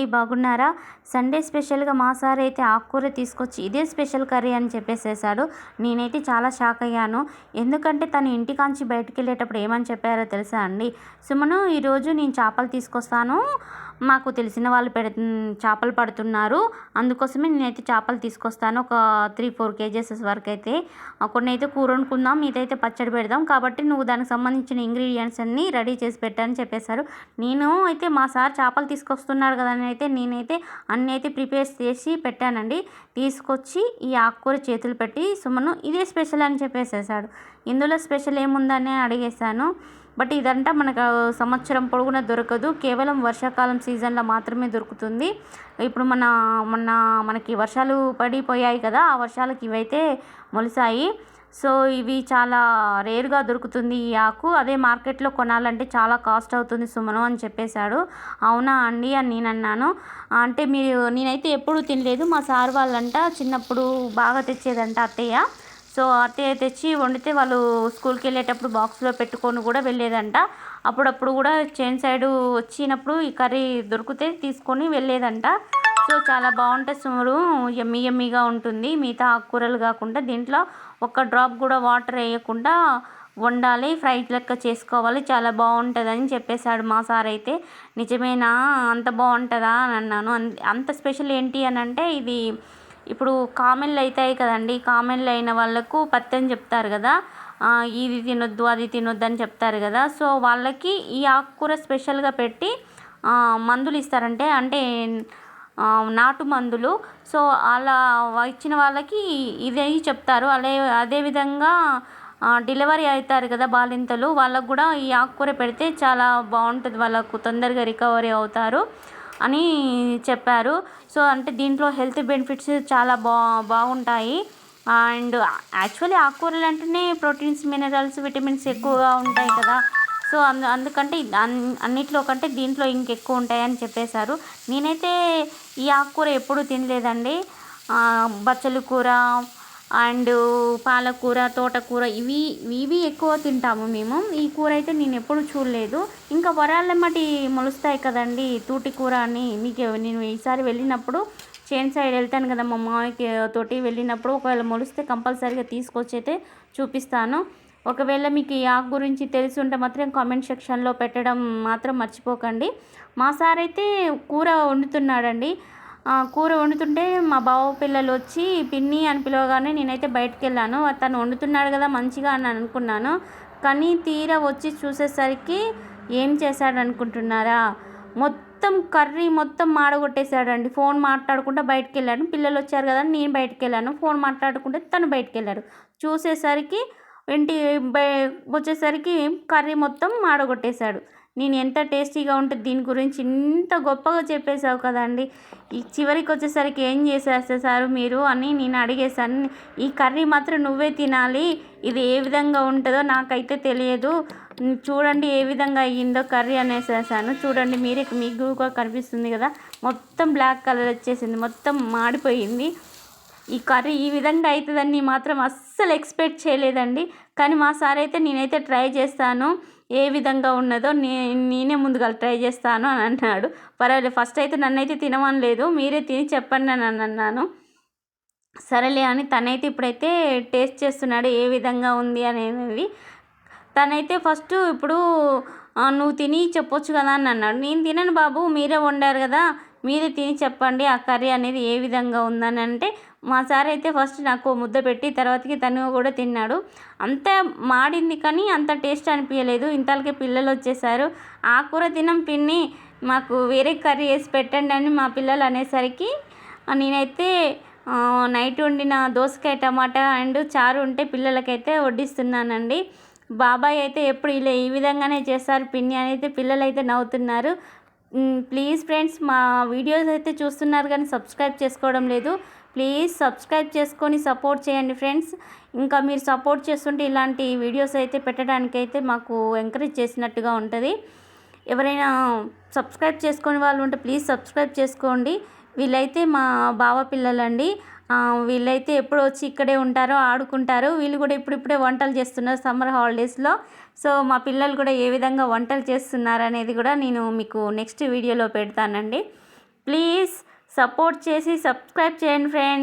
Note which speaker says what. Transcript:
Speaker 1: అండి బాగున్నారా? సండే స్పెషల్గా మా సార్ అయితే ఆకుకూర తీసుకొచ్చి ఇదే స్పెషల్ కర్రీ అని చెప్పేసేసాడు. నేనైతే చాలా షాక్ అయ్యాను. ఎందుకంటే తను ఇంటికాంచి బయటికి వెళ్ళేటప్పుడు ఏమని చెప్పారో తెలుసా అండి? సుమను ఈరోజు నేను చేపలు తీసుకొస్తాను. మాకు తెలిసిన వాళ్ళు పెడ చేపలు పడుతున్నారు. అందుకోసమే నేనైతే చేపలు తీసుకొస్తాను. ఒక త్రీ ఫోర్ కేజెస్ వరకు అయితే. కొన్ని అయితే కూర వండుకుందాం మీదైతే పచ్చడి పెడదాం. కాబట్టి నువ్వు దానికి సంబంధించిన ఇంగ్రీడియంట్స్ అన్నీ రెడీ చేసి పెట్టని చెప్పేశారు. నేను అయితే మా సార్ చేపలు తీసుకొస్తున్నాడు కదా అని అయితే నేనైతే అన్నీ అయితే ప్రిపేర్ చేసి పెట్టానండి. తీసుకొచ్చి ఈ ఆకుకూర చేతులు పెట్టి సుమను ఇదే స్పెషల్ అని చెప్పేసేసాడు. ఇందులో స్పెషల్ ఏముందని అడిగేశాను. బట్ ఇదంతా మనకు సంవత్సరం పొడుగునా దొరకదు. కేవలం వర్షాకాలం సీజన్లో మాత్రమే దొరుకుతుంది. ఇప్పుడు మన మొన్న మనకి వర్షాలు పడిపోయాయి కదా ఆ వర్షాలకి ఇవైతే మొలిసాయి. సో ఇవి చాలా రేర్గా దొరుకుతుంది ఈ ఆకు. అదే మార్కెట్లో కొనాలంటే చాలా కాస్ట్ అవుతుంది సుమను అని చెప్పేశాడు. అవునా అండి అని నేను అన్నాను. అంటే మీరు నేనైతే ఎప్పుడూ తినలేదు. మా సార్ వాళ్ళంట చిన్నప్పుడు బాగా తెచ్చేదంట అత్తయ్య. సో అత్తయ్య తెచ్చి వండితే వాళ్ళు స్కూల్కి వెళ్ళేటప్పుడు బాక్స్లో పెట్టుకొని కూడా వెళ్ళేదంట. అప్పుడప్పుడు కూడా చేన్ సైడ్ వచ్చినప్పుడు ఈ కర్రీ దొరికితే తీసుకొని వెళ్ళేదంట. సో చాలా బాగుంటుంది సుమరు ఎమ్మి ఎమ్మిగా ఉంటుంది. మిగతా ఆకుకూరలు కాకుండా దీంట్లో ఒక్క డ్రాప్ కూడా వాటర్ వేయకుండా వండాలి. ఫ్రై లెక్క చేసుకోవాలి. చాలా బాగుంటుందని చెప్పేశాడు మా సార్ అయితే. నిజమేనా? అంత బాగుంటుందా? అని అన్నాను. అంత స్పెషల్ ఏంటి అని అంటే ఇది ఇప్పుడు కామెన్లు అవుతాయి కదండి. కామెన్లు అయిన వాళ్ళకు పత్తి అని చెప్తారు కదా. ఇది తినొద్దు అది తినొద్దు అని చెప్తారు కదా. సో వాళ్ళకి ఈ ఆకుకూర స్పెషల్గా పెట్టి మందులు ఇస్తారంటే అంటే నాటు మందులు. సో అలా ఇచ్చిన వాళ్ళకి ఇదే చెప్తారు. అదే అదేవిధంగా డెలివరీ అవుతారు కదా బాలింతలు. వాళ్ళకు కూడా ఈ ఆకుకూర పెడితే చాలా బాగుంటుంది. వాళ్ళకు తొందరగా రికవరీ అవుతారు అని చెప్పారు. సో అంటే దీంట్లో హెల్త్ బెనిఫిట్స్ చాలా బా బాగుంటాయి. అండ్ యాక్చువల్లీ ఆకుకూరలు అంటేనే ప్రోటీన్స్ మినరల్స్ విటమిన్స్ ఎక్కువగా ఉంటాయి కదా. సో అందు అందుకంటే అన్నిట్లో కంటే దీంట్లో ఇంకెక్కువ ఉంటాయని చెప్పేశారు. నేనైతే ఈ ఆకుకూర ఎప్పుడు తినలేదండి. బచ్చలు కూర అండ్ పాలకూర తోటకూర ఇవి ఇవి ఎక్కువ తింటాము మేము. ఈ కూర అయితే నేను ఎప్పుడు చూడలేదు. ఇంకా వరాలమ్మటి మొలుస్తాయి కదండి తూటి కూర అని మీకు నేను ఈసారి వెళ్ళినప్పుడు చేన్ సైడ్ వెళ్తాను కదా మా మామయ్యకి తోటి వెళ్ళినప్పుడు ఒకవేళ మొలిస్తే కంపల్సరీగా తీసుకొచ్చి అయితే చూపిస్తాను. ఒకవేళ మీకు ఈ ఆకు గురించి తెలిసి ఉంటే మాత్రం కామెంట్ సెక్షన్లో పెట్టడం మాత్రం మర్చిపోకండి. మా సార్ అయితే కూర వండుతున్నాడండి. కూర వండుతుంటే మా బావ పిల్లలు వచ్చి పిన్ని అని పిలవగానే నేనైతే బయటకు వెళ్ళాను. తను వండుతున్నాడు కదా మంచిగా అని అనుకున్నాను. కానీ తీరా వచ్చి చూసేసరికి ఏం చేశాడు అనుకుంటున్నారా? మొత్తం కర్రీ మొత్తం మాడగొట్టేశాడండి. ఫోన్ మాట్లాడుకుంటూ బయటకు వెళ్ళాను. పిల్లలు వచ్చారు కదా నేను బయటకు వెళ్ళాను. ఫోన్ మాట్లాడుకుంటే తను బయటకు వెళ్ళాడు. చూసేసరికి ఇంటి వచ్చేసరికి కర్రీ మొత్తం మాడగొట్టేశాడు నేను ఎంత టేస్టీగా ఉంటుంది దీని గురించి ఇంత గొప్పగా చెప్పేశావు కదండి. ఈ చివరికి వచ్చేసరికి ఏం చేసేస్తారు మీరు అని నేను అడిగేశాను. ఈ కర్రీ మాత్రం నువ్వే తినాలి. ఇది ఏ విధంగా ఉంటుందో నాకైతే తెలియదు. చూడండి ఏ విధంగా అయ్యిందో కర్రీ అనేసేసాను. చూడండి మీరే మీకు కూడా కనిపిస్తుంది కదా. మొత్తం బ్లాక్ కలర్ వచ్చేసింది. మొత్తం మాడిపోయింది. ఈ కర్రీ ఈ విధంగా అవుతుందని మాత్రం అస్సలు ఎక్స్పెక్ట్ చేయలేదండి. కానీ మా సార్ అయితే నేనైతే ట్రై చేస్తాను. ఏ విధంగా ఉన్నదో నే నేనే ముందుగా ట్రై చేస్తాను అని అన్నాడు. పర్వాలేదు ఫస్ట్ అయితే నన్నైతే తినమనలేదు మీరే తిని చెప్పండి అని అన్నాను. సరేలే అని తనైతే ఇప్పుడైతే టేస్ట్ చేస్తున్నాడు ఏ విధంగా ఉంది అనేది. తనైతే ఫస్ట్ ఇప్పుడు నువ్వు తిని చెప్పొచ్చు కదా అని అన్నాడు. నేను తినను బాబు మీరే వండారు కదా మీరే తిని చెప్పండి ఆ కర్రీ అనేది ఏ విధంగా ఉందని అంటే మా సార్ అయితే ఫస్ట్ నాకు ముద్ద పెట్టి తర్వాతకి తను కూడా తిన్నాడు. అంత మాడింది కానీ అంత టేస్ట్ అనిపించలేదు. ఇంతలకే పిల్లలు వచ్చేసారు. ఆ కూర తినం పిన్ని మాకు వేరే కర్రీ వేసి పెట్టండి అని మా పిల్లలు అనేసరికి నేనైతే నైట్ వండిన దోసకాయ టమాటా అండ్ చారు ఉంటే పిల్లలకైతే వడ్డిస్తున్నానండి. బాబాయ్ అయితే ఎప్పుడు ఇలా ఈ విధంగానే చేస్తారు పిన్ని అని అయితే పిల్లలు అయితే నవ్వుతున్నారు. ప్లీజ్ ఫ్రెండ్స్ మా వీడియోస్ అయితే చూస్తున్నారు కానీ సబ్స్క్రైబ్ చేసుకోవడం లేదు. ప్లీజ్ సబ్స్క్రైబ్ చేసుకొని సపోర్ట్ చేయండి ఫ్రెండ్స్. ఇంకా మీరు సపోర్ట్ చేస్తుంటే ఇలాంటి వీడియోస్ అయితే పెట్టడానికి అయితే మాకు ఎంకరేజ్ చేసినట్టుగా ఉంటుంది. ఎవరైనా సబ్స్క్రైబ్ చేసుకునే వాళ్ళు ఉంటే ప్లీజ్ సబ్స్క్రైబ్ చేసుకోండి. వీళ్ళైతే మా బావ పిల్లలండి. వీళ్ళైతే ఎప్పుడు వచ్చి ఇక్కడే ఉంటారో ఆడుకుంటారు వీళ్ళు కూడా ఇప్పుడిప్పుడే వంటలు చేస్తున్నారు సమ్మర్ హాలిడేస్లో. సో మా పిల్లలు కూడా ఏ విధంగా వంటలు చేస్తున్నారు అనేది కూడా నేను మీకు నెక్స్ట్ వీడియోలో పెడతానండి. ప్లీజ్ సపోర్ట్ చేసి సబ్స్క్రైబ్ చేయండి ఫ్రెండ్స్